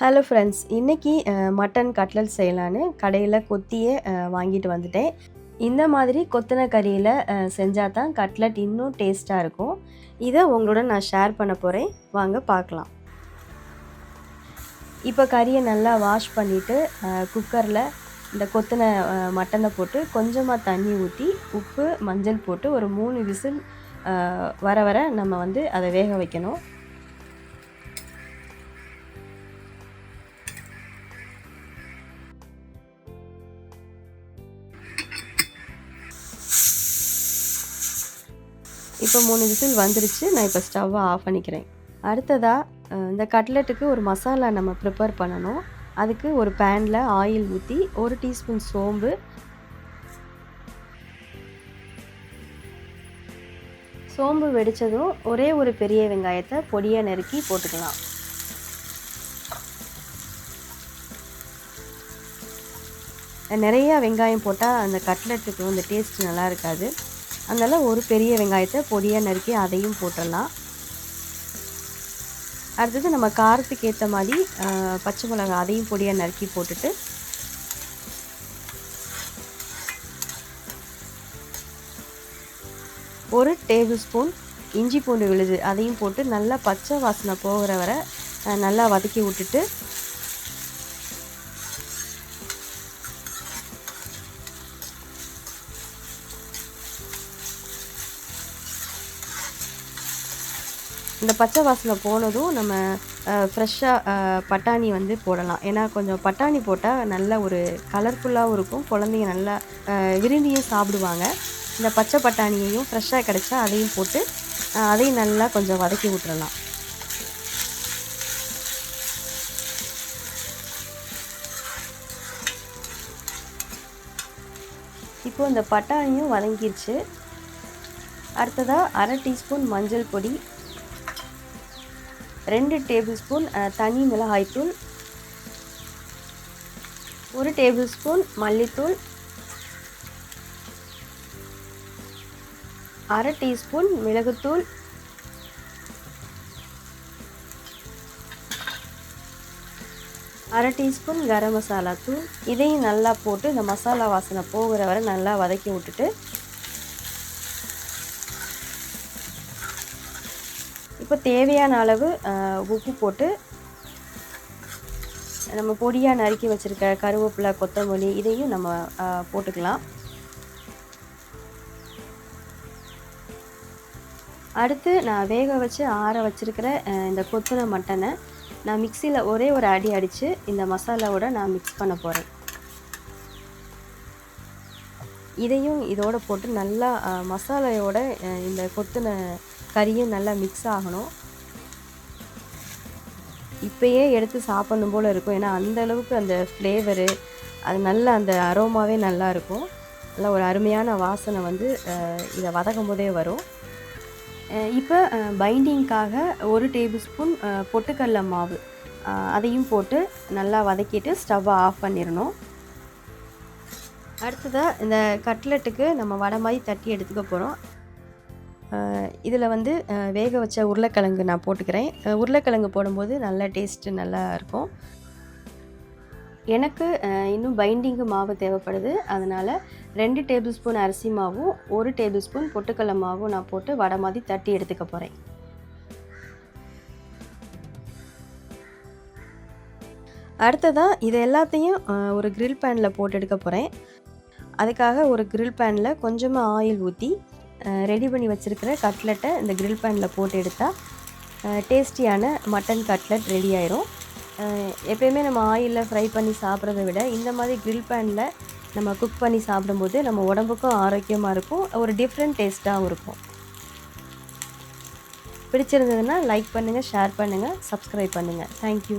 Hello friends இன்றைக்கி mutton cutlet செய்யலான்னு கடையில் கொத்தியே வாங்கிட்டு வந்துட்டேன். இந்த மாதிரி கொத்தின கறியில் செஞ்சால் தான் கட்லட் இன்னும் டேஸ்ட்டாக இருக்கும். இதை உங்களோட நான் ஷேர் பண்ண போகிறேன் வாங்க பார்க்கலாம். இப்போ கறியை நல்லா வாஷ் பண்ணிவிட்டு குக்கரில் இந்த கொத்தின மட்டனை போட்டு கொஞ்சமாக தண்ணி ஊற்றி உப்பு மஞ்சள் போட்டு ஒரு மூணு விசில் வர வர நம்ம வந்து அதை வேக வைக்கணும். இப்போ மூணு விசில் வந்துருச்சு. நான் இப்போ ஸ்டவ்வை ஆஃப் பண்ணிக்கிறேன். அடுத்ததாக இந்த கட்லெட்டுக்கு ஒரு மசாலா நம்ம ப்ரிப்பேர் பண்ணணும். அதுக்கு ஒரு பேனில் ஆயில் ஊற்றி ஒரு டீஸ்பூன் சோம்பு. சோம்பு வெடித்ததும் ஒரே ஒரு பெரிய வெங்காயத்தை பொடியாக நறுக்கி போட்டுக்கலாம். நிறையா வெங்காயம் போட்டால் அந்த கட்லெட்டுக்கு வந்து டேஸ்ட் நல்லா இருக்காது. அதனால் ஒரு பெரிய வெங்காயத்தை பொடியாக நறுக்கி அதையும் போட்டுடலாம். அடுத்தது நம்ம காரத்துக்கு ஏற்ற மாதிரி பச்சை மிளகாய் அதையும் பொடியாக நறுக்கி போட்டுட்டு ஒரு டேபிள் ஸ்பூன் இஞ்சி பூண்டு விழுது அதையும் போட்டு நல்லா பச்சை வாசனை போகிற வரை நல்லா வதக்கி விட்டுட்டு இந்த பச்சை வாசனை போனதும் நம்ம ஃப்ரெஷ்ஷாக பட்டாணி வந்து போடலாம். ஏன்னா கொஞ்சம் பட்டாணி போட்டால் நல்ல ஒரு கலர்ஃபுல்லாகவும் இருக்கும். குழந்தைங்க நல்லா விரும்பியும் சாப்பிடுவாங்க. இந்த பச்சை பட்டாணியையும் ஃப்ரெஷ்ஷாக கிடச்சா அதையும் போட்டு அதையும் நல்லா கொஞ்சம் வதக்கி விட்டுறலாம். இப்போது இந்த பட்டாணியும் வதங்கிருச்சு. அடுத்ததாக அரை டீஸ்பூன் மஞ்சள் பொடி ரெண்டு டேபிள் ஸ்பூன் தனி மிளகாய்த்தூள் ஒரு டேபிள் ஸ்பூன் மல்லித்தூள் அரை டீஸ்பூன் மிளகுத்தூள் அரை டீஸ்பூன் கரம் மசாலா தூள். இதையும் நல்லா போட்டு இந்த மசாலா வாசனை போகிற வரை நல்லா வதக்கி விட்டுட்டு இப்போ தேவையான அளவு உப்பு போட்டு நம்ம பொடியாக நறுக்கி வச்சுருக்க கருவேப்பிலை கொத்தமல்லி இதையும் நம்ம போட்டுக்கலாம். அடுத்து நான் வேக வச்சு ஆற வச்சுருக்கிற இந்த கொத்துன மட்டனை நான் மிக்சியில் ஒரே ஒரு அடி அடித்து இந்த மசாலாவோட நான் மிக்ஸ் பண்ண போகிறேன் இதையும் இதோட போட்டு நல்லா மசாலையோட இந்த கொத்துன கறியும் நல்லா மிக்ஸ் ஆகணும். இப்போயே எடுத்து சாப்பிடணும் போல் இருக்கும். ஏன்னா அந்த அளவுக்கு அந்த ஃப்ளேவரு அது நல்ல அந்த அரோமாவே நல்லா இருக்கும். நல்லா ஒரு அருமையான வாசனை வந்து இதை வதக்கும் போதே வரும். இப்போ பைண்டிங்க்காக ஒரு டேபிள் ஸ்பூன் பொட்டுக்கடல மாவு. அதையும் போட்டு நல்லா வதக்கிட்டு ஸ்டவ்வை ஆஃப் பண்ணிடணும். அடுத்ததாக இந்த கட்லெட்டுக்கு நம்ம வடை மாதிரி தட்டி எடுத்துக்க போகிறோம் இதில் வந்து வேக வச்ச உருளைக்கிழங்கு நான் போட்டுக்கிறேன். உருளைக்கிழங்கு போடும்போது நல்ல டேஸ்ட்டு நல்லா இருக்கும். எனக்கு இன்னும் பைண்டிங்கு மாவு தேவைப்படுது. அதனால் ரெண்டு டேபிள் ஸ்பூன் அரிசி மாவும் ஒரு டேபிள் ஸ்பூன் பொட்டுக்கடலை மாவும் நான் போட்டு வடை மாதிரி தட்டி எடுத்துக்க போகிறேன் அடுத்ததாக இது எல்லாத்தையும் ஒரு க்ரில் பேனில் போட்டு எடுக்க போகிறேன் அதுக்காக ஒரு க்ரில் பேனில் கொஞ்சமாக ஆயில் ஊற்றி ரெடி பண்ணி வச்சுருக்கிற கட்லெட்டை இந்த கிரில் பேனில் போட்டு எடுத்தால் டேஸ்டியான மட்டன் கட்லெட் ரெடி ஆயிரும். எப்பயுமே நம்ம ஆயிலில் ஃப்ரை பண்ணி சாப்பிட்றத விட இந்த மாதிரி கிரில் பேனில் நம்ம குக் பண்ணி சாப்பிடும்போது நம்ம உடம்புக்கும் ஆரோக்கியமாக இருக்கும் ஒரு டிஃப்ரெண்ட் டேஸ்ட்டாகவும் இருக்கும். பிடிச்சிருந்ததுன்னா லைக் பண்ணுங்கள் ஷேர் பண்ணுங்கள் சப்ஸ்கிரைப் பண்ணுங்கள் தேங்க்யூ